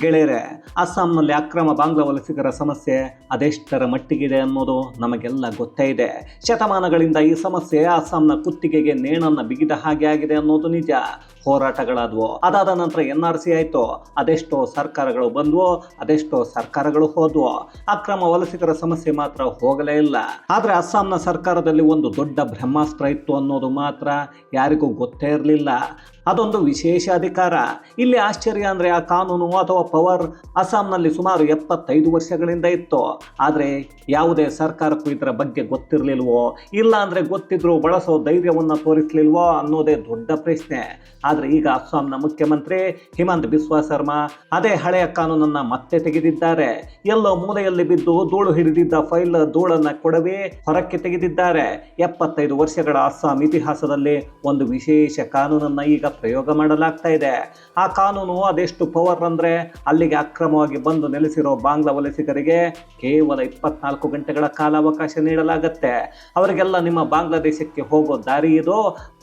ಗೆಳೆಯರೇ, ಅಸ್ಸಾಂನಲ್ಲಿ ಅಕ್ರಮ ಬಾಂಗ್ಲಾ ವಲಸಿಗರ ಸಮಸ್ಯೆ ಅದೆಷ್ಟರ ಮಟ್ಟಿಗಿದೆ ಅನ್ನೋದು ನಮಗೆಲ್ಲ ಗೊತ್ತೇ ಇದೆ. ಶತಮಾನಗಳಿಂದ ಈ ಸಮಸ್ಯೆ ಅಸ್ಸಾಂನ ಕುತ್ತಿಗೆಗೆ ನೇಣನ್ನು ಬಿಗಿದ ಹಾಗೆ ಆಗಿದೆ ಅನ್ನೋದು ನಿಜ. ಹೋರಾಟಗಳಾದವು. ಅದಾದ ನಂತರ ಎನ್ ಆರ್ ಸಿ ಆಯಿತು. ಅದೆಷ್ಟೋ ಸರ್ಕಾರಗಳು ಬಂದವು, ಅದೆಷ್ಟೋ ಸರ್ಕಾರಗಳು ಹೋದ್ವು. ಅಕ್ರಮ ವಲಸಿಗರ ಸಮಸ್ಯೆ ಮಾತ್ರ ಹೋಗಲೇ ಇಲ್ಲ. ಆದರೆ ಅಸ್ಸಾಂನ ಸರ್ಕಾರದಲ್ಲಿ ಒಂದು ದೊಡ್ಡ ಬ್ರಹ್ಮಾಸ್ತ್ರ ಇತ್ತು ಅನ್ನೋದು ಮಾತ್ರ ಯಾರಿಗೂ ಗೊತ್ತೇ ಇರಲಿಲ್ಲ. ಅದೊಂದು ವಿಶೇಷ ಅಧಿಕಾರ. ಇಲ್ಲಿ ಆಶ್ಚರ್ಯ ಅಂದರೆ ಆ ಕಾನೂನು ಅಥವಾ ಪವರ್ ಅಸ್ಸಾಂನಲ್ಲಿ ಸುಮಾರು ಎಪ್ಪತ್ತೈದು ವರ್ಷಗಳಿಂದ ಇತ್ತು. ಆದರೆ ಯಾವುದೇ ಸರ್ಕಾರಕ್ಕೂ ಇದರ ಬಗ್ಗೆ ಗೊತ್ತಿರಲಿಲ್ವೋ? ಇಲ್ಲ ಅಂದರೆ ಗೊತ್ತಿದ್ರು ಬಳಸೋ ಧೈರ್ಯವನ್ನು ತೋರಿಸಲಿಲ್ವೋ ಅನ್ನೋದೇ ದೊಡ್ಡ ಪ್ರಶ್ನೆ. ಆದರೆ ಈಗ ಅಸ್ಸಾಂನ ಮುಖ್ಯಮಂತ್ರಿ ಹಿಮಂತ್ ಬಿಸ್ವಾ ಶರ್ಮಾ ಅದೇ ಹಳೆಯ ಕಾನೂನನ್ನು ಮತ್ತೆ ತೆಗೆದಿದ್ದಾರೆ. ಎಲ್ಲೋ ಮೂಲೆಯಲ್ಲಿ ಬಿದ್ದು ಧೂಳು ಹಿಡಿದಿದ್ದ ಫೈಲ್ ಧೂಳನ್ನು ಕೊಡವೇ ಹೊರಕ್ಕೆ ತೆಗೆದಿದ್ದಾರೆ. ಎಪ್ಪತ್ತೈದು ವರ್ಷಗಳ ಅಸ್ಸಾಂ ಇತಿಹಾಸದಲ್ಲಿ ಒಂದು ವಿಶೇಷ ಕಾನೂನನ್ನು ಈಗ ಪ್ರಯೋಗ ಮಾಡಲಾಗ್ತಾ ಇದೆ. ಆ ಕಾನೂನು ಅದೆಷ್ಟು ಪವರ್ ಅಂದ್ರೆ ಅಲ್ಲಿಗೆ ಅಕ್ರಮವಾಗಿ ಬಂದು ನೆಲೆಸಿರೋ ಬಾಂಗ್ಲಾ ವಲಸಿಗರಿಗೆ ಕೇವಲ ಇಪ್ಪತ್ನಾಲ್ಕು ಗಂಟೆಗಳ ಕಾಲಾವಕಾಶ ನೀಡಲಾಗುತ್ತೆ. ಅವರಿಗೆಲ್ಲ ನಿಮ್ಮ ಬಾಂಗ್ಲಾದೇಶಕ್ಕೆ ಹೋಗೋ ದಾರಿ ಇದು.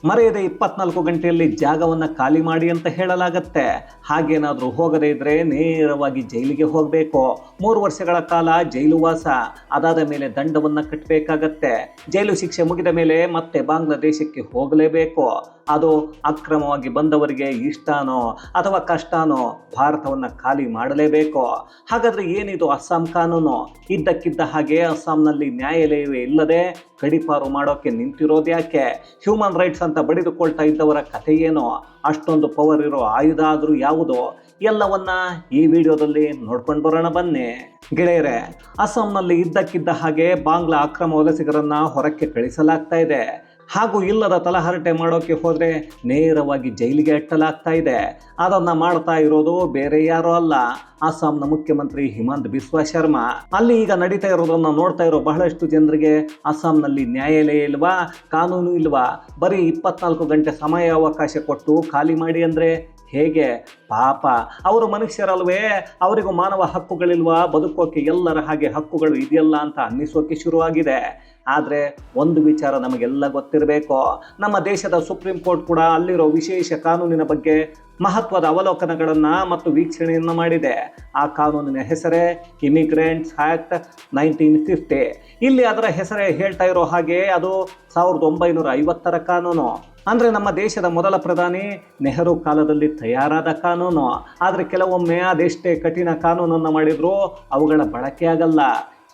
ಮರೆಯದೆ ಇಪ್ಪತ್ನಾಲ್ಕು ಗಂಟೆಯಲ್ಲಿ ಜಾಗವನ್ನು ಖಾಲಿ ಮಾಡಿ ಅಂತ ಹೇಳಲಾಗತ್ತೆ. ಹಾಗೇನಾದರೂ ಹೋಗದೇ ಇದ್ರೆ ನೇರವಾಗಿ ಜೈಲಿಗೆ ಹೋಗಬೇಕು. ಮೂರು ವರ್ಷಗಳ ಕಾಲ ಜೈಲು ವಾಸ. ಅದಾದ ಮೇಲೆ ದಂಡವನ್ನು ಕಟ್ಟಬೇಕಾಗತ್ತೆ ಜೈಲು ಶಿಕ್ಷೆ ಮುಗಿದ ಮೇಲೆ ಮತ್ತೆ ಬಾಂಗ್ಲಾದೇಶಕ್ಕೆ ಹೋಗಲೇಬೇಕು. ಅದು ಅಕ್ರಮವಾಗಿ ಬಂದವರಿಗೆ ಇಷ್ಟನೋ ಅಥವಾ ಕಷ್ಟನೋ ಭಾರತವನ್ನು ಖಾಲಿ ಮಾಡಲೇಬೇಕು. ಹಾಗಾದ್ರೆ ಏನಿದು ಅಸ್ಸಾಂ ಕಾನೂನು? ಇದ್ದಕ್ಕಿದ್ದ ಹಾಗೆ ಅಸ್ಸಾಂನಲ್ಲಿ ನ್ಯಾಯಾಲಯವೇ ಇಲ್ಲದೆ ಗಡಿಪಾರು ಮಾಡೋಕೆ ನಿಂತಿರೋದು ಯಾಕೆ ಹ್ಯೂಮನ್ ರೈಟ್ಸ್ ಅಂತ ಬಡಿದುಕೊಳ್ತಾ ಇದ್ದವರ ಕಥೆ ಏನೋ ಅಷ್ಟೊಂದು ಪವರ್ ಇರೋ ಆಯುಧ ಆದರೂ ಯಾವುದೋ, ಎಲ್ಲವನ್ನ ಈ ವಿಡಿಯೋದಲ್ಲಿ ನೋಡ್ಕೊಂಡು ಬರೋಣ ಬನ್ನಿ. ಗೆಳೆಯರೆ, ಅಸ್ಸಾಂನಲ್ಲಿ ಇದ್ದಕ್ಕಿದ್ದ ಹಾಗೆ ಬಾಂಗ್ಲಾ ಅಕ್ರಮ ವಲಸಿಗರನ್ನ ಹೊರಕ್ಕೆ ಕಳಿಸಲಾಗ್ತಾ ಇದೆ. ಹಾಗೂ ಇಲ್ಲದ ತಲಹರಟೆ ಮಾಡೋಕೆ ಹೋದರೆ ನೇರವಾಗಿ ಜೈಲಿಗೆ ಅಟ್ಟಲಾಗ್ತಾ ಇದೆ. ಅದನ್ನು ಮಾಡ್ತಾ ಇರೋದು ಬೇರೆ ಯಾರೂ ಅಲ್ಲ. ಅಸ್ಸಾಂನ ಮುಖ್ಯಮಂತ್ರಿ ಹಿಮಂತ್ ಬಿಸ್ವ ಶರ್ಮಾ. ಅಲ್ಲಿ ಈಗ ನಡೀತಾ ಇರೋದನ್ನು ನೋಡ್ತಾ ಇರೋ ಬಹಳಷ್ಟು ಜನರಿಗೆ ಅಸ್ಸಾಂನಲ್ಲಿ ನ್ಯಾಯಾಲಯ ಇಲ್ವಾ, ಕಾನೂನು ಇಲ್ವಾ? ಬರೀ ಇಪ್ಪತ್ನಾಲ್ಕು ಗಂಟೆ ಸಮಯ ಅವಕಾಶ ಕೊಟ್ಟು ಖಾಲಿ ಮಾಡಿ ಅಂದ್ರೆ ಹೇಗೆ ಪಾಪ. ಅವರು ಮನುಷ್ಯರಲ್ವೇ, ಅವರಿಗೂ ಮಾನವ ಹಕ್ಕುಗಳಿಲ್ವಾ? ಬದುಕೋಕೆ ಎಲ್ಲರ ಹಾಗೆ ಹಕ್ಕುಗಳು ಇದೆಯಲ್ಲ ಅಂತ ಅನ್ನಿಸೋಕೆ ಶುರುವಾಗಿದೆ. ಆದರೆ ಒಂದು ವಿಚಾರ ನಮಗೆಲ್ಲ ಗೊತ್ತಿರಬೇಕು. ನಮ್ಮ ದೇಶದ ಸುಪ್ರೀಂ ಕೋರ್ಟ್ ಕೂಡ ಅಲ್ಲಿರೋ ವಿಶೇಷ ಕಾನೂನಿನ ಬಗ್ಗೆ ಮಹತ್ವದ ಅವಲೋಕನಗಳನ್ನು ಮತ್ತು ವೀಕ್ಷಣೆಯನ್ನು ಮಾಡಿದೆ. ಆ ಕಾನೂನಿನ ಹೆಸರೇ ಇಮಿಗ್ರೆಂಟ್ಸ್ ಆ್ಯಕ್ಟ್ ನೈನ್ಟೀನ್ ಫಿಫ್ಟಿ. ಇಲ್ಲಿ ಅದರ ಹೆಸರೇ ಹೇಳ್ತಾ ಇರೋ ಹಾಗೆ ಅದು ಸಾವಿರದ ಒಂಬೈನೂರ ಐವತ್ತರ ಕಾನೂನು. ಅಂದರೆ ನಮ್ಮ ದೇಶದ ಮೊದಲ ಪ್ರಧಾನಿ ನೆಹರು ಕಾಲದಲ್ಲಿ ತಯಾರಾದ ಕಾನೂನು. ಆದರೆ ಕೆಲವೊಮ್ಮೆ ಅದೆಷ್ಟೇ ಕಠಿಣ ಕಾನೂನನ್ನು ಮಾಡಿದರೂ ಅವುಗಳ ಬಳಕೆ ಆಗಲ್ಲ.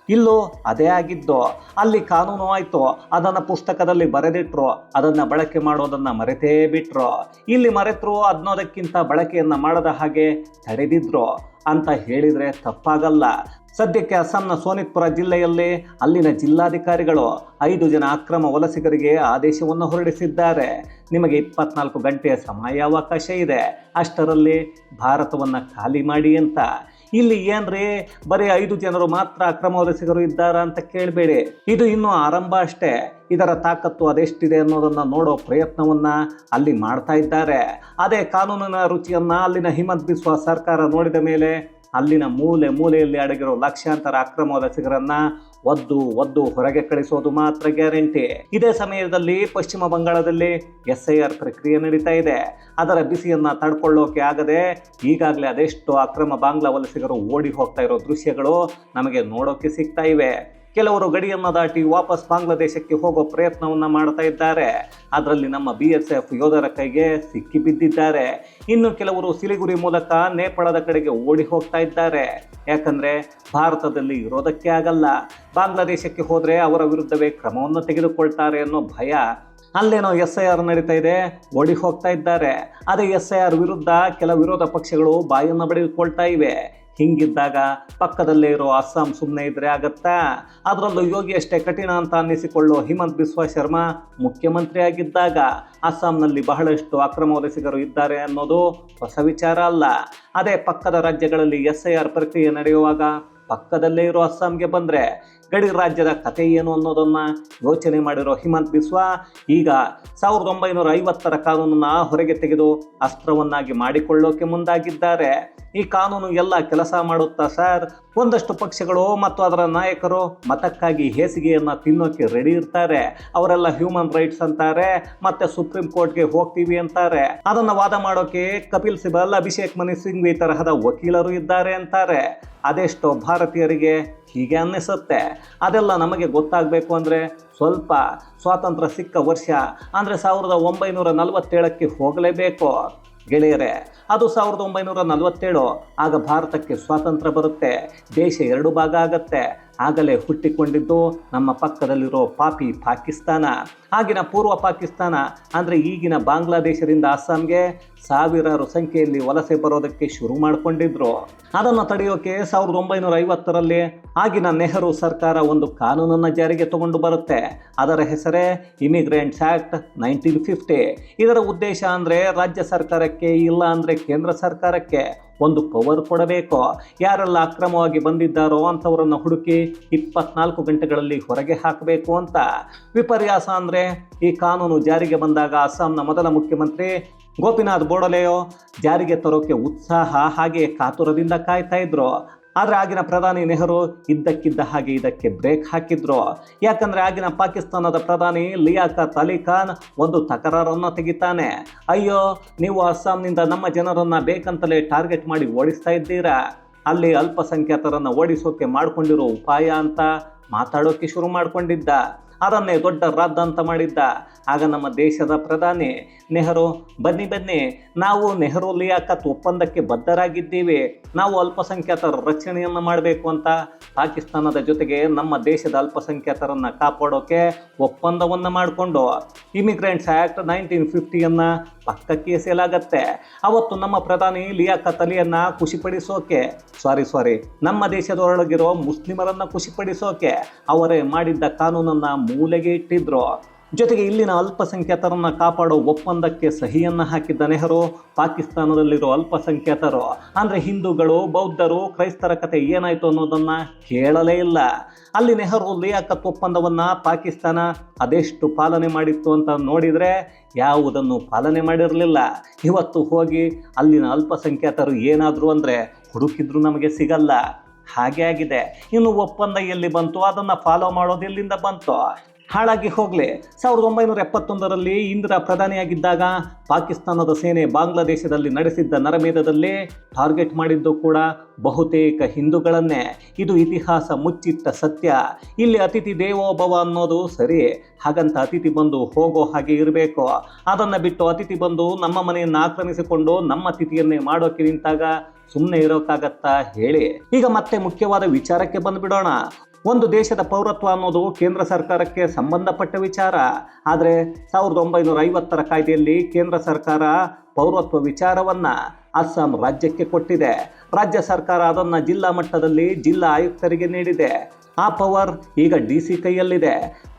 ಇಲ್ಲೂ ಅದೇ ಆಗಿದ್ದು. ಅಲ್ಲಿ ಕಾನೂನು ಆಯಿತು, ಅದನ್ನು ಪುಸ್ತಕದಲ್ಲಿ ಬರೆದಿಟ್ರು, ಅದನ್ನು ಬಳಕೆ ಮಾಡೋದನ್ನು ಮರೆತೇ ಬಿಟ್ರು. ಇಲ್ಲಿ ಮರೆತರು ಅದನ್ನೋದಕ್ಕಿಂತ ಬಳಕೆಯನ್ನು ಮಾಡದ ಹಾಗೆ ತಡೆದಿದ್ರು ಅಂತ ಹೇಳಿದರೆ ತಪ್ಪಾಗಲ್ಲ. ಸದ್ಯಕ್ಕೆ ಅಸ್ಸಾಂನ ಸೋನಿತ್ಪುರ ಜಿಲ್ಲೆಯಲ್ಲಿ ಅಲ್ಲಿನ ಜಿಲ್ಲಾಧಿಕಾರಿಗಳು ಐದು ಜನ ಅಕ್ರಮ ವಲಸಿಗರಿಗೆ ಆದೇಶವನ್ನು ಹೊರಡಿಸಿದ್ದಾರೆ. ನಿಮಗೆ ಇಪ್ಪತ್ನಾಲ್ಕು ಗಂಟೆಯ ಸಮಯಾವಕಾಶ ಇದೆ. ಅಷ್ಟರಲ್ಲಿ ಭಾರತವನ್ನು ಖಾಲಿ ಮಾಡಿ ಅಂತ. ಇಲ್ಲಿ ಏನ್ರಿ, ಬರೀ ಐದು ಜನರು ಮಾತ್ರ ಅಕ್ರಮ ವಲಸಿಗರು ಇದ್ದಾರಾ ಅಂತ ಕೇಳಬೇಡಿ. ಇದು ಇನ್ನೂ ಆರಂಭ ಅಷ್ಟೇ. ಇದರ ತಾಕತ್ತು ಅದೆಷ್ಟಿದೆ ಅನ್ನೋದನ್ನು ನೋಡೋ ಪ್ರಯತ್ನವನ್ನ ಅಲ್ಲಿ ಮಾಡ್ತಾ ಇದ್ದಾರೆ. ಅದೇ ಕಾನೂನಿನ ರುಚಿಯನ್ನ ಅಲ್ಲಿನ ಹಿಮಂತ್ ಬಿಸ್ವಾ ಸರ್ಕಾರ ನೋಡಿದ ಮೇಲೆ ಅಲ್ಲಿನ ಮೂಲೆ ಮೂಲೆಯಲ್ಲಿ ಅಡಗಿರೋ ಲಕ್ಷಾಂತರ ಅಕ್ರಮ ವಲಸಿಗರನ್ನ ಒದ್ದು ಒದ್ದು ಹೊರಗೆ ಕಳಿಸೋದು ಮಾತ್ರ ಗ್ಯಾರಂಟಿ. ಇದೇ ಸಮಯದಲ್ಲಿ ಪಶ್ಚಿಮ ಬಂಗಾಳದಲ್ಲಿ ಎಸ್ ಐ ಆರ್ ಪ್ರಕ್ರಿಯೆ ನಡೀತಾ ಇದೆ. ಅದರ ಬಿಸಿಯನ್ನ ತಡ್ಕೊಳ್ಳೋಕೆ ಆಗದೆ ಈಗಾಗಲೇ ಅದೆಷ್ಟು ಅಕ್ರಮ ಬಾಂಗ್ಲಾ ವಲಸಿಗರು ಓಡಿ ಹೋಗ್ತಾ ಇರೋ ದೃಶ್ಯಗಳು ನಮಗೆ ನೋಡೋಕೆ ಸಿಗ್ತಾ ಇವೆ. ಕೆಲವರು ಗಡಿಯನ್ನು ದಾಟಿ ವಾಪಸ್ ಬಾಂಗ್ಲಾದೇಶಕ್ಕೆ ಹೋಗೋ ಪ್ರಯತ್ನವನ್ನು ಮಾಡ್ತಾ ಇದ್ದಾರೆ. ಅದರಲ್ಲಿ ನಮ್ಮ ಬಿ ಎಸ್ ಎಫ್ ಯೋಧರ ಕೈಗೆ ಸಿಕ್ಕಿ ಬಿದ್ದಿದ್ದಾರೆ. ಇನ್ನು ಕೆಲವರು ಸಿಲಿಗುರಿ ಮೂಲಕ ನೇಪಾಳದ ಕಡೆಗೆ ಓಡಿ ಹೋಗ್ತಾ ಇದ್ದಾರೆ. ಯಾಕಂದ್ರೆ ಭಾರತದಲ್ಲಿ ಇರೋದಕ್ಕೆ ಆಗಲ್ಲ. ಬಾಂಗ್ಲಾದೇಶಕ್ಕೆ ಹೋದರೆ ಅವರ ವಿರುದ್ಧವೇ ಕ್ರಮವನ್ನು ತೆಗೆದುಕೊಳ್ತಾರೆ ಅನ್ನೋ ಭಯ. ಅಲ್ಲೇನೋ ಎಸ್ ಐ ಆರ್ ನಡೀತಾ ಇದೆ, ಓಡಿ ಹೋಗ್ತಾ ಇದ್ದಾರೆ. ಅದೇ ಎಸ್ ಐ ಆರ್ ವಿರುದ್ಧ ಕೆಲ ವಿರೋಧ ಪಕ್ಷಗಳು ಬಾಯನ್ನು ಬಡಿದುಕೊಳ್ತಾ ಇವೆ. ಹಿಂಗಿದ್ದಾಗ ಪಕ್ಕದಲ್ಲೇ ಇರೋ ಅಸ್ಸಾಂ ಸುಮ್ಮನೆ ಇದ್ರೆ ಆಗತ್ತಾ? ಅದರಲ್ಲೂ ಯೋಗಿ ಅಷ್ಟೇ ಕಠಿಣ ಅಂತ ಅನ್ನಿಸಿಕೊಳ್ಳೋ ಹಿಮಂತ್ ಬಿಸ್ವಾ ಶರ್ಮಾ ಮುಖ್ಯಮಂತ್ರಿ ಆಗಿದ್ದಾಗ ಅಸ್ಸಾಂನಲ್ಲಿ ಬಹಳಷ್ಟು ಅಕ್ರಮ ವಲಸಿಗರು ಇದ್ದಾರೆ ಅನ್ನೋದು ಹೊಸ ವಿಚಾರ ಅಲ್ಲ. ಅದೇ ಪಕ್ಕದ ರಾಜ್ಯಗಳಲ್ಲಿ ಎಸ್ ಐ ಆರ್ ಪ್ರಕ್ರಿಯೆ ನಡೆಯುವಾಗ ಪಕ್ಕದಲ್ಲೇ ಇರೋ ಅಸ್ಸಾಂಗೆ ಬಂದರೆ ಗಡಿ ರಾಜ್ಯದ ಕಥೆ ಏನು ಅನ್ನೋದನ್ನ ಯೋಚನೆ ಮಾಡಿರೋ ಹಿಮಂತ್ ಬಿಸ್ವಾ ಈಗ ಸಾವಿರದ ಒಂಬೈನೂರ ಐವತ್ತರ ಕಾನೂನನ್ನ ಹೊರಗೆ ತೆಗೆದು ಅಸ್ತ್ರವನ್ನಾಗಿ ಮಾಡಿಕೊಳ್ಳೋಕೆ ಮುಂದಾಗಿದ್ದಾರೆ. ಈ ಕಾನೂನು ಎಲ್ಲ ಕೆಲಸ ಮಾಡುತ್ತಾ ಸರ್? ಒಂದಷ್ಟು ಪಕ್ಷಗಳು ಮತ್ತು ಅದರ ನಾಯಕರು ಮತಕ್ಕಾಗಿ ಹೇಸಿಗೆಯನ್ನು ತಿನ್ನೋಕೆ ರೆಡಿ ಇರ್ತಾರೆ. ಅವರೆಲ್ಲ ಹ್ಯೂಮನ್ ರೈಟ್ಸ್ ಅಂತಾರೆ ಮತ್ತೆ ಸುಪ್ರೀಂ ಕೋರ್ಟ್ಗೆ ಹೋಗ್ತೀವಿ ಅಂತಾರೆ. ಅದನ್ನು ವಾದ ಮಾಡೋಕೆ ಕಪಿಲ್ ಸಿಬಲ್, ಅಭಿಷೇಕ್ ಮನಿ ಸಿಂಗ್ ಈ ತರಹದ ವಕೀಲರು ಇದ್ದಾರೆ ಅಂತಾರೆ. ಅದೆಷ್ಟೋ ಭಾರತೀಯರಿಗೆ ಹೀಗೆ ಅನ್ನಿಸುತ್ತೆ. ಅದೆಲ್ಲ ನಮಗೆ ಗೊತ್ತಾಗಬೇಕು ಅಂದರೆ ಸ್ವಲ್ಪ ಸ್ವಾತಂತ್ರ್ಯ ಸಿಕ್ಕ ವರ್ಷ. ಅಂದರೆ ಸಾವಿರದ ಒಂಬೈನೂರ ನಲವತ್ತೇಳಕ್ಕೆ ಹೋಗಲೇಬೇಕು. ಗೆಳೆಯರೆ ಅದು ಸಾವಿರದ ಒಂಬೈನೂರ ನಲವತ್ತೇಳು. ಆಗ ಭಾರತಕ್ಕೆ ಸ್ವಾತಂತ್ರ್ಯ ಬರುತ್ತೆ. ದೇಶ ಎರಡು ಭಾಗ ಆಗತ್ತೆ. ಆಗಲೇ ಹುಟ್ಟಿಕೊಂಡಿದ್ದು ನಮ್ಮ ಪಕ್ಕದಲ್ಲಿರೋ ಪಾಪಿ ಪಾಕಿಸ್ತಾನ. ಆಗಿನ ಪೂರ್ವ ಪಾಕಿಸ್ತಾನ, ಅಂದರೆ ಈಗಿನ ಬಾಂಗ್ಲಾದೇಶದಿಂದ ಅಸ್ಸಾಂಗೆ ಸಾವಿರಾರು ಸಂಖ್ಯೆಯಲ್ಲಿ ವಲಸೆ ಬರೋದಕ್ಕೆ ಶುರು ಮಾಡಿಕೊಂಡಿದ್ರು. ಅದನ್ನು ತಡೆಯೋಕೆ ಸಾವಿರದ ಒಂಬೈನೂರ ಐವತ್ತರಲ್ಲಿ ಆಗಿನ ನೆಹರು ಸರ್ಕಾರ ಒಂದು ಕಾನೂನನ್ನು ಜಾರಿಗೆ ತಗೊಂಡು ಬರುತ್ತೆ. ಅದರ ಹೆಸರೇ ಇಮಿಗ್ರೆಂಟ್ಸ್ ಆ್ಯಕ್ಟ್ ನೈನ್ಟೀನ್ ಫಿಫ್ಟಿ ಇದರ ಉದ್ದೇಶ ಅಂದರೆ ರಾಜ್ಯ ಸರ್ಕಾರಕ್ಕೆ ಇಲ್ಲ ಅಂದರೆ ಕೇಂದ್ರ ಸರ್ಕಾರಕ್ಕೆ. ಒಂದು ಪವರ್ ಕೊಡಬೇಕು? ಯಾರೆಲ್ಲ ಅಕ್ರಮವಾಗಿ ಬಂದಿದ್ದಾರೋ ಅಂಥವರನ್ನು ಹುಡುಕಿ ಇಪ್ಪತ್ನಾಲ್ಕು ಗಂಟೆಗಳಲ್ಲಿ ಹೊರಗೆ ಹಾಕಬೇಕು ಅಂತ ವಿಪರ್ಯಾಸ ಅಂದರೆ ಈ ಕಾನೂನು ಜಾರಿಗೆ ಬಂದಾಗ ಅಸ್ಸಾಂನ ಮೊದಲ ಮುಖ್ಯಮಂತ್ರಿ ಗೋಪಿನಾಥ್ ಬೋಡಲೆಯೋ ಜಾರಿಗೆ ತರೋಕೆ ಉತ್ಸಾಹ ಹಾಗೆ ಕಾತುರದಿಂದ ಕಾಯ್ತಾ ಇದ್ರು. ಆದರೆ ಆಗಿನ ಪ್ರಧಾನಿ ನೆಹರು ಇದ್ದಕ್ಕಿದ್ದ ಹಾಗೆ ಇದಕ್ಕೆ ಬ್ರೇಕ್ ಹಾಕಿದ್ರು. ಯಾಕಂದ್ರೆ ಆಗಿನ ಪಾಕಿಸ್ತಾನದ ಪ್ರಧಾನಿ ಲಿಯಾಖತ್ ಅಲಿ ಖಾನ್ ಒಂದು ತಕರಾರನ್ನು ತೆಗಿತಾನೆ. ಅಯ್ಯೋ, ನೀವು ಅಸ್ಸಾಂನಿಂದ ನಮ್ಮ ಜನರನ್ನು ಬೇಕಂತಲೇ ಟಾರ್ಗೆಟ್ ಮಾಡಿ ಓಡಿಸ್ತಾ ಇದ್ದೀರಾ? ಅಲ್ಲಿ ಅಲ್ಪಸಂಖ್ಯಾತರನ್ನು ಓಡಿಸೋಕೆ ಮಾಡ್ಕೊಂಡಿರೋ ಉಪಾಯ ಅಂತ ಮಾತಾಡೋಕೆ ಶುರು ಮಾಡ್ಕೊಂಡಿದ್ದ. ಅದನ್ನೇ ದೊಡ್ಡ ರದ್ದು ಅಂತ ಮಾಡಿದ್ದ. ಆಗ ನಮ್ಮ ದೇಶದ ಪ್ರಧಾನಿ ನೆಹರು, ಬನ್ನಿ ಬನ್ನಿ, ನಾವು ನೆಹರು ಲಿಯಾಕತ್ ಒಪ್ಪಂದಕ್ಕೆ ಬದ್ಧರಾಗಿದ್ದೀವಿ. ನಾವು ಅಲ್ಪಸಂಖ್ಯಾತರ ರಕ್ಷಣೆಯನ್ನು ಮಾಡಬೇಕು ಅಂತ. ಪಾಕಿಸ್ತಾನದ ಜೊತೆಗೆ ನಮ್ಮ ದೇಶದ ಅಲ್ಪಸಂಖ್ಯಾತರನ್ನು ಕಾಪಾಡೋಕೆ ಒಪ್ಪಂದವನ್ನು ಮಾಡಿಕೊಂಡು ಇಮಿಗ್ರೆಂಟ್ಸ್ ಆ್ಯಕ್ಟ್ ನೈನ್ಟೀನ್ ಫಿಫ್ಟಿಯನ್ನು ಪಕ್ಕಕ್ಕೆ ಎಸೆಯಲಾಗತ್ತೆ ಅವತ್ತು ನಮ್ಮ ಪ್ರಧಾನಿ ಲಿಯಾಕತ್ ಅಲಿಯನ್ನ ಖುಷಿಪಡಿಸೋಕೆ ಸಾರಿ ಸಾರಿ ನಮ್ಮ ದೇಶದೊಳಗಿರೋ ಮುಸ್ಲಿಮರನ್ನ ಖುಷಿಪಡಿಸೋಕೆ ಅವರೇ ಮಾಡಿದ್ದ ಕಾನೂನನ್ನ ಮೂಲೆಗೆ ಇಟ್ಟಿದ್ರು. ಜೊತೆಗೆ ಇಲ್ಲಿನ ಅಲ್ಪಸಂಖ್ಯಾತರನ್ನು ಕಾಪಾಡೋ ಒಪ್ಪಂದಕ್ಕೆ ಸಹಿಯನ್ನು ಹಾಕಿದ್ದ ನೆಹರು, ಪಾಕಿಸ್ತಾನದಲ್ಲಿರೋ ಅಲ್ಪಸಂಖ್ಯಾತರು. ಅಂದರೆ ಹಿಂದೂಗಳು, ಬೌದ್ಧರು, ಕ್ರೈಸ್ತರ ಕತೆ ಏನಾಯಿತು ಅನ್ನೋದನ್ನು ಕೇಳಲೇ ಇಲ್ಲ. ಅಲ್ಲಿ ನೆಹರು ಲಿಯಾಕತ್ ಒಪ್ಪಂದವನ್ನು ಪಾಕಿಸ್ತಾನ ಅದೆಷ್ಟು ಪಾಲನೆ ಮಾಡಿತ್ತು ಅಂತ ನೋಡಿದರೆ ಯಾವುದನ್ನು ಪಾಲನೆ ಮಾಡಿರಲಿಲ್ಲ. ಇವತ್ತು ಹೋಗಿ ಅಲ್ಲಿನ ಅಲ್ಪಸಂಖ್ಯಾತರು ಏನಾದರೂ ಅಂದರೆ ಹುಡುಕಿದ್ರು ನಮಗೆ ಸಿಗಲ್ಲ. ಹಾಗೆ ಆಗಿದೆ. ಇನ್ನು ಒಪ್ಪಂದ ಎಲ್ಲಿ ಬಂತು? ಅದನ್ನು ಫಾಲೋ ಮಾಡೋದು ಎಲ್ಲಿಂದ ಬಂತು? ಹಾಳಾಗಿ ಹೋಗಲಿ. ಸಾವಿರದ ಒಂಬೈನೂರ ಎಪ್ಪತ್ತೊಂದರಲ್ಲಿ ಇಂದಿರಾ ಪ್ರಧಾನಿಯಾಗಿದ್ದಾಗ ಪಾಕಿಸ್ತಾನದ ಸೇನೆ ಬಾಂಗ್ಲಾದೇಶದಲ್ಲಿ ನಡೆಸಿದ್ದ ನರಮೇಧದಲ್ಲಿ ಟಾರ್ಗೆಟ್ ಮಾಡಿದ್ದು ಕೂಡ ಬಹುತೇಕ ಹಿಂದೂಗಳನ್ನೇ. ಇದು ಇತಿಹಾಸ ಮುಚ್ಚಿಟ್ಟ ಸತ್ಯ. ಇಲ್ಲಿ ಅತಿಥಿ ದೇವೋಭವ ಅನ್ನೋದು ಸರಿ ಹಾಗಂತ ಅತಿಥಿ ಬಂದು ಹೋಗೋ ಹಾಗೆ ಇರಬೇಕು. ಅದನ್ನು ಬಿಟ್ಟು ಅತಿಥಿ ಬಂದು ನಮ್ಮ ಮನೆಯನ್ನು ಆಕ್ರಮಿಸಿಕೊಂಡು ನಮ್ಮ ಅತಿಥಿಯನ್ನೇ ಮಾಡೋಕೆ ನಿಂತಾಗ ಸುಮ್ಮನೆ ಇರೋಕ್ಕಾಗತ್ತಾ ಹೇಳಿ. ಈಗ ಮತ್ತೆ ಮುಖ್ಯವಾದ ವಿಚಾರಕ್ಕೆ ಬಂದ್ಬಿಡೋಣ. ಒಂದು ದೇಶದ ಪೌರತ್ವ ಅನ್ನೋದು ಕೇಂದ್ರ ಸರ್ಕಾರಕ್ಕೆ ಸಂಬಂಧಪಟ್ಟ ವಿಚಾರ. ಆದರೆ ಸಾವಿರದ ಒಂಬೈನೂರ ಐವತ್ತರ ಕಾಯ್ದೆಯಲ್ಲಿ ಕೇಂದ್ರ ಸರ್ಕಾರ ಪೌರತ್ವ ವಿಚಾರವನ್ನು ಅಸ್ಸಾಂ ರಾಜ್ಯಕ್ಕೆ ಕೊಟ್ಟಿದೆ. ರಾಜ್ಯ ಸರ್ಕಾರ ಅದನ್ನು ಜಿಲ್ಲಾ ಮಟ್ಟದಲ್ಲಿ ಜಿಲ್ಲಾ ಆಯುಕ್ತರಿಗೆ ನೀಡಿದೆ. ಆ ಪವರ್ ಈಗ ಡಿ ಸಿ ಕೈಯಲ್ಲಿದೆ.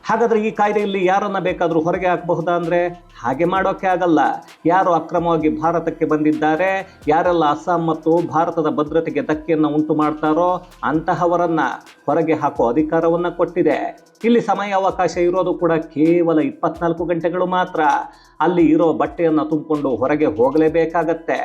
ಹಾಗಾದ್ರೆ ಈ ಕಾಯ್ದೆಯಲ್ಲಿ ಯಾರನ್ನ ಬೇಕಾದರೂ ಹೊರಗೆ ಹಾಕಬಹುದಾ ಅಂದ್ರೆ ಹಾಗೆ ಮಾಡೋಕೆ ಆಗಲ್ಲ. ಯಾರು ಅಕ್ರಮವಾಗಿ ಭಾರತಕ್ಕೆ ಬಂದಿದ್ದಾರೆ, ಯಾರೆಲ್ಲ ಅಸ್ಸಾಂ ಮತ್ತು ಭಾರತದ ಭದ್ರತೆಗೆ ಧಕ್ಕೆಯನ್ನು ಉಂಟು ಮಾಡ್ತಾರೋ ಅಂತಹವರನ್ನ ಹೊರಗೆ ಹಾಕೋ ಅಧಿಕಾರವನ್ನ ಕೊಟ್ಟಿದೆ. ಇಲ್ಲಿ ಸಮಯ ಅವಕಾಶ ಇರೋದು ಕೂಡ ಕೇವಲ ಇಪ್ಪತ್ನಾಲ್ಕು ಗಂಟೆಗಳು ಮಾತ್ರ. ಅಲ್ಲಿ ಇರೋ ಬಟ್ಟೆಯನ್ನು ತುಂಬಿಕೊಂಡು ಹೊರಗೆ ಹೋಗಲೇಬೇಕಾಗತ್ತೆ.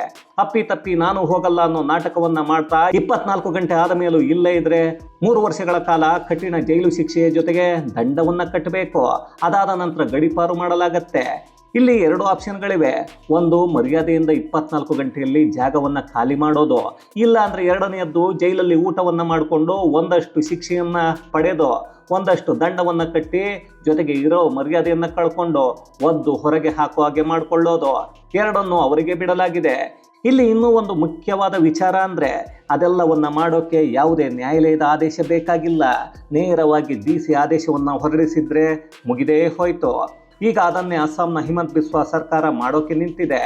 ಅಪ್ಪಿ ತಪ್ಪಿ ನಾನು ಹೋಗಲ್ಲ ಅನ್ನೋ ನಾಟಕವನ್ನ ಮಾಡ್ತಾ ಇಪ್ಪತ್ನಾಲ್ಕು ಗಂಟೆ ಆದ ಮೇಲೂ ಇಲ್ಲೇ ಇದ್ರೆ ಮೂರು ವರ್ಷಗಳ ಕಾಲ ಕಠಿಣ ಜೈಲು ಶಿಕ್ಷೆಯ ಜೊತೆಗೆ ದಂಡವನ್ನ ಕಟ್ಟಬೇಕು. ಅದಾದ ನಂತರ ಗಡಿಪಾರು ಮಾಡಲಾಗತ್ತೆ. ಇಲ್ಲಿ ಎರಡು ಆಪ್ಷನ್ಗಳಿವೆ ಒಂದು ಮರ್ಯಾದೆಯಿಂದ ಇಪ್ಪತ್ನಾಲ್ಕು ಗಂಟೆಯಲ್ಲಿ ಜಾಗವನ್ನು ಖಾಲಿ ಮಾಡೋದು. ಇಲ್ಲ ಅಂದರೆ ಎರಡನೆಯದ್ದು ಜೈಲಲ್ಲಿ ಊಟವನ್ನು ಮಾಡಿಕೊಂಡು ಒಂದಷ್ಟು ಶಿಕ್ಷೆಯನ್ನು ಪಡೆದು, ಒಂದಷ್ಟು ದಂಡವನ್ನು ಕಟ್ಟಿ ಜೊತೆಗೆ ಇರೋ ಮರ್ಯಾದೆಯನ್ನು ಕಳ್ಕೊಂಡು, ಒದ್ದು ಹೊರಗೆ ಹಾಕುವ ಹಾಗೆ ಮಾಡಿಕೊಳ್ಳೋದು. ಎರಡನ್ನು ಅವರಿಗೆ ಬಿಡಲಾಗಿದೆ. ಇಲ್ಲಿ ಇನ್ನೂ ಒಂದು ಮುಖ್ಯವಾದ ವಿಚಾರ ಅಂದರೆ ಅದೆಲ್ಲವನ್ನ ಮಾಡೋಕ್ಕೆ ಯಾವುದೇ ನ್ಯಾಯಾಲಯದ ಆದೇಶ ಬೇಕಾಗಿಲ್ಲ. ನೇರವಾಗಿ ಡಿ ಸಿ ಆದೇಶವನ್ನು ಹೊರಡಿಸಿದ್ರೆ ಮುಗಿದೇ ಹೋಯ್ತು. ಈಗ ಅದನ್ನೇ ಅಸ್ಸಾಂನ ಹಿಮಂತ್ ಬಿಸ್ವಾ ಸರ್ಕಾರ ಮಾಡೋಕೆ ನಿಂತಿದೆ.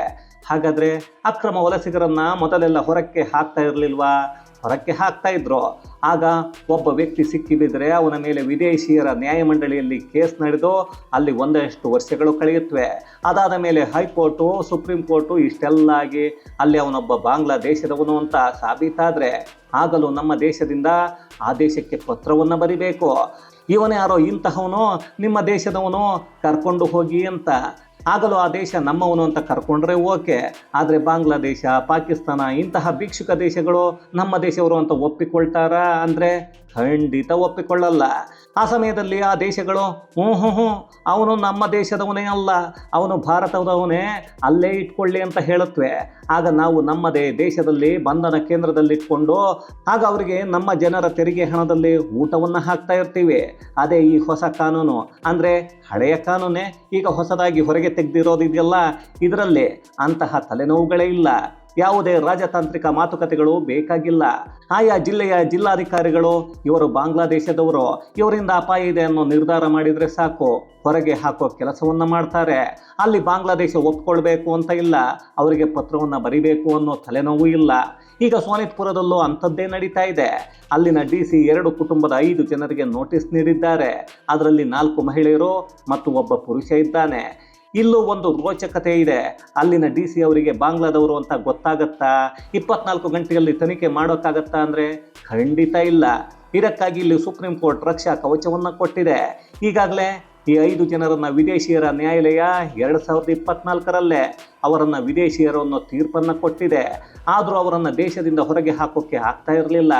ಹಾಗಾದರೆ ಅಕ್ರಮ ವಲಸಿಗರನ್ನ ಮೊದಲೆಲ್ಲ ಹೊರಕ್ಕೆ ಹಾಕ್ತಾ ಇರಲಿಲ್ವಾ? ಹೊರಕ್ಕೆ ಹಾಕ್ತಾ ಇದ್ರು. ಆಗ ಒಬ್ಬ ವ್ಯಕ್ತಿ ಸಿಕ್ಕಿಬಿದ್ರೆ ಅವನ ಮೇಲೆ ವಿದೇಶಿಯರ ನ್ಯಾಯಮಂಡಳಿಯಲ್ಲಿ ಕೇಸ್ ನಡೆದು ಅಲ್ಲಿ ಒಂದಷ್ಟು ವರ್ಷಗಳು ಕಳೆಯುತ್ತವೆ. ಅದಾದ ಮೇಲೆ ಹೈಕೋರ್ಟು, ಸುಪ್ರೀಂ ಕೋರ್ಟು ಇಷ್ಟೆಲ್ಲ ಆಗಿ ಅಲ್ಲಿ ಅವನೊಬ್ಬ ಬಾಂಗ್ಲಾದೇಶದವನು ಅಂತ ಸಾಬೀತಾದರೆ ಆಗಲೂ ನಮ್ಮ ದೇಶದಿಂದ ಆ ದೇಶಕ್ಕೆ ಪತ್ರವನ್ನು ಬರಿಬೇಕು. ಇವನು ಯಾರೋ ಇಂತಹವನು, ನಿಮ್ಮ ದೇಶದವನು ಕರ್ಕೊಂಡು ಹೋಗಿ ಅಂತ ಆಗಲೂ ಆ ದೇಶ ನಮ್ಮವನು ಅಂತ ಕರ್ಕೊಂಡ್ರೆ ಓಕೆ. ಆದರೆ ಬಾಂಗ್ಲಾದೇಶ, ಪಾಕಿಸ್ತಾನ ಇಂತಹ ಭಿಕ್ಷುಕ ದೇಶಗಳು ನಮ್ಮ ದೇಶವರು ಅಂತ ಒಪ್ಪಿಕೊಳ್ತಾರಾ ಅಂದರೆ ಖಂಡಿತ ಒಪ್ಪಿಕೊಳ್ಳಲ್ಲ. ಆ ಸಮಯದಲ್ಲಿ ಆ ದೇಶಗಳು ಹ್ಞೂ ಹ್ಞೂ ಹ್ಞೂ ಅವನು ನಮ್ಮ ದೇಶದವನೇ ಅಲ್ಲ, ಅವನು ಭಾರತದವನೇ, ಅಲ್ಲೇ ಇಟ್ಕೊಳ್ಳಿ ಅಂತ ಹೇಳುತ್ತವೆ ಆಗ ನಾವು ನಮ್ಮದೇ ದೇಶದಲ್ಲಿ, ಬಂಧನ ಕೇಂದ್ರದಲ್ಲಿ ಇಟ್ಕೊಂಡು, ಆಗ ಅವರಿಗೆ ನಮ್ಮ ಜನರ ತೆರಿಗೆ ಹಣದಲ್ಲಿ ಊಟವನ್ನು ಹಾಕ್ತಾ ಇರ್ತೀವಿ. ಅದೇ ಈ ಹೊಸ ಕಾನೂನು. ಅಂದರೆ ಹಳೆಯ ಕಾನೂನೇ, ಈಗ ಹೊಸದಾಗಿ ಹೊರಗೆ ತೆಗೆದಿರೋದಿದೆಯಲ್ಲ, ಇದರಲ್ಲಿ ಅಂತಹ ತಲೆನೋವುಗಳೇ ಇಲ್ಲ. ಯಾವುದೇ ರಾಜತಾಂತ್ರಿಕ ಮಾತುಕತೆಗಳು ಬೇಕಾಗಿಲ್ಲ. ಆಯಾ ಜಿಲ್ಲೆಯ ಜಿಲ್ಲಾಧಿಕಾರಿಗಳು, ಇವರು ಬಾಂಗ್ಲಾದೇಶದವರು, ಇವರಿಂದ ಅಪಾಯ ಇದೆ ಅನ್ನೋ ನಿರ್ಧಾರ ಮಾಡಿದರೆ ಸಾಕು. ಹೊರಗೆ ಹಾಕೋ ಕೆಲಸವನ್ನು ಮಾಡ್ತಾರೆ. ಅಲ್ಲಿ ಬಾಂಗ್ಲಾದೇಶ ಒಪ್ಕೊಳ್ಬೇಕು ಅಂತ ಇಲ್ಲ, ಅವರಿಗೆ ಪತ್ರವನ್ನು ಬರಿಬೇಕು ಅನ್ನೋ ತಲೆನೋವು ಇಲ್ಲ. ಈಗ ಸೋನಿತ್ಪುರದಲ್ಲೂ ಅಂಥದ್ದೇ ನಡೀತಾ ಇದೆ. ಅಲ್ಲಿನ ಡಿ ಸಿ ಎರಡು ಕುಟುಂಬದ ಐದು ಜನರಿಗೆ ನೋಟಿಸ್ ನೀಡಿದ್ದಾರೆ. ಅದರಲ್ಲಿ ನಾಲ್ಕು ಮಹಿಳೆಯರು ಮತ್ತು ಒಬ್ಬ ಪುರುಷ ಇದ್ದಾನೆ. ಇಲ್ಲೂ ಒಂದು ರೋಚಕತೆ ಇದೆ. ಅಲ್ಲಿನ ಡಿ ಸಿ ಅವರಿಗೆ ಬಾಂಗ್ಲಾದವರು ಅಂತ ಗೊತ್ತಾಗತ್ತಾ? ಇಪ್ಪತ್ನಾಲ್ಕು ಗಂಟೆಯಲ್ಲಿ ತನಿಖೆ ಮಾಡೋಕ್ಕಾಗತ್ತಾ ಅಂದರೆ? ಖಂಡಿತ ಇಲ್ಲ. ಇದಕ್ಕಾಗಿ ಇಲ್ಲಿ ಸುಪ್ರೀಂ ಕೋರ್ಟ್ ರಕ್ಷಾ ಕವಚವನ್ನು ಕೊಟ್ಟಿದೆ. ಈಗಾಗಲೇ ಈ ಐದು ಜನರನ್ನು ವಿದೇಶಿಯರ ನ್ಯಾಯಾಲಯ ಎರಡು ಸಾವಿರದ ಇಪ್ಪತ್ನಾಲ್ಕರಲ್ಲೇ ಅವರನ್ನು ವಿದೇಶಿಯರು ಅನ್ನೋ ತೀರ್ಪನ್ನು ಕೊಟ್ಟಿದೆ. ಆದರೂ ಅವರನ್ನು ದೇಶದಿಂದ ಹೊರಗೆ ಹಾಕೋಕ್ಕೆ ಆಗ್ತಾ ಇರಲಿಲ್ಲ.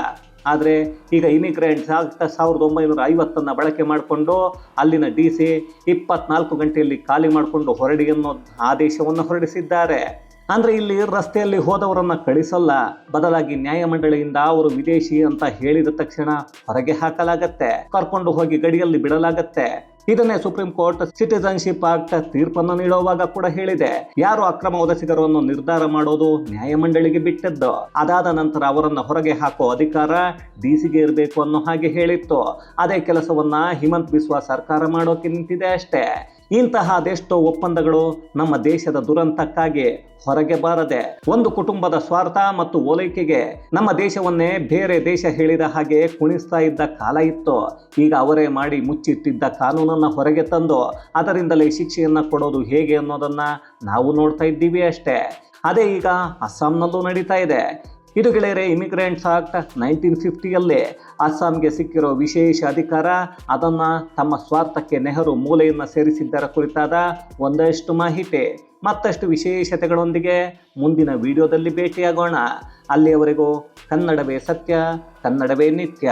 ಆದರೆ ಈಗ ಇಮಿಗ್ರೆಂಟ್ ಆಗ್ತಾ ಸಾವಿರದ ಒಂಬೈನೂರ ಐವತ್ತನ್ನು ಬಳಕೆ ಮಾಡಿಕೊಂಡು ಅಲ್ಲಿನ ಡಿ ಸಿ ಇಪ್ಪತ್ನಾಲ್ಕು ಗಂಟೆಯಲ್ಲಿ ಖಾಲಿ ಮಾಡಿಕೊಂಡು ಹೊರಡಿ ಅನ್ನೋ ಆದೇಶವನ್ನು ಹೊರಡಿಸಿದ್ದಾರೆ. ಅಂದರೆ ಇಲ್ಲಿ ರಸ್ತೆಯಲ್ಲಿ ಹೋದವರನ್ನು ಕಳಿಸಲ್ಲ. ಬದಲಾಗಿ ನ್ಯಾಯಮಂಡಳಿಯಿಂದ ಅವರು ವಿದೇಶಿ ಅಂತ ಹೇಳಿದ ತಕ್ಷಣ ಹೊರಗೆ ಹಾಕಲಾಗತ್ತೆ. ಕರ್ಕೊಂಡು ಹೋಗಿ ಗಡಿಯಲ್ಲಿ ಬಿಡಲಾಗತ್ತೆ. ಇದನ್ನೇ ಸುಪ್ರೀಂ ಕೋರ್ಟ್ ಸಿಟಿಸನ್ಶಿಪ್ ಆಕ್ಟ್ ತೀರ್ಪನ್ನು ನೀಡುವಾಗ ಕೂಡ ಹೇಳಿದೆ. ಯಾರು ಅಕ್ರಮ ವಲಸಿಗರನ್ನು ನಿರ್ಧಾರ ಮಾಡೋದು ನ್ಯಾಯಮಂಡಳಿಗೆ ಬಿಟ್ಟದ್ದು. ಅದಾದ ನಂತರ ಅವರನ್ನು ಹೊರಗೆ ಹಾಕೋ ಅಧಿಕಾರ ಡಿಸಿಗೆ ಇರಬೇಕು ಅನ್ನೋ ಹಾಗೆ ಹೇಳಿತ್ತು. ಅದೇ ಕೆಲಸವನ್ನ ಹಿಮಂತ್ ಬಿಸ್ವಾ ಸರ್ಕಾರ ಮಾಡೋಕೆ ನಿಂತಿದೆ ಅಷ್ಟೇ. ಇಂತಹ ಅದೆಷ್ಟೋ ಒಪ್ಪಂದಗಳು ನಮ್ಮ ದೇಶದ ದುರಂತಕ್ಕಾಗಿ ಹೊರಗೆ ಬಾರದೆ ಒಂದು ಕುಟುಂಬದ ಸ್ವಾರ್ಥ ಮತ್ತು ಓಲೈಕೆಗೆ ನಮ್ಮ ದೇಶವನ್ನೇ ಬೇರೆ ದೇಶ ಹೇಳಿದ ಹಾಗೆ ಕುಣಿಸ್ತಾ ಇದ್ದ ಕಾಲ ಇತ್ತು. ಈಗ ಅವರೇ ಮಾಡಿ ಮುಚ್ಚಿಟ್ಟಿದ್ದ ಕಾನೂನನ್ನು ಹೊರಗೆ ತಂದು ಅದರಿಂದಲೇ ಶಿಕ್ಷೆಯನ್ನು ಕೊಡೋದು ಹೇಗೆ ಅನ್ನೋದನ್ನ ನಾವು ನೋಡ್ತಾ ಇದ್ದೀವಿ ಅಷ್ಟೇ. ಅದೇ ಈಗ ಅಸ್ಸಾಂನಲ್ಲೂ ನಡೀತಾ ಇದೆ. ಇದು ಗೆಳೆಯರೆ ಇಮಿಗ್ರೆಂಟ್ಸ್ ಆಕ್ಟ್ ನೈನ್ಟೀನ್ ಫಿಫ್ಟಿಯಲ್ಲೇ ಅಸ್ಸಾಂಗೆ ಸಿಕ್ಕಿರೋ ವಿಶೇಷ ಅಧಿಕಾರ, ಅದನ್ನು ತಮ್ಮ ಸ್ವಾರ್ಥಕ್ಕೆ ನೆಹರು ಮೂಲೆಯನ್ನು ಸೇರಿಸಿದ್ದರ ಕುರಿತಾದ ಒಂದಷ್ಟು ಮಾಹಿತಿ. ಮತ್ತಷ್ಟು ವಿಶೇಷತೆಗಳೊಂದಿಗೆ ಮುಂದಿನ ವಿಡಿಯೋದಲ್ಲಿ ಭೇಟಿಯಾಗೋಣ. ಅಲ್ಲಿಯವರೆಗೂ ಕನ್ನಡವೇ ಸತ್ಯ, ಕನ್ನಡವೇ ನಿತ್ಯ.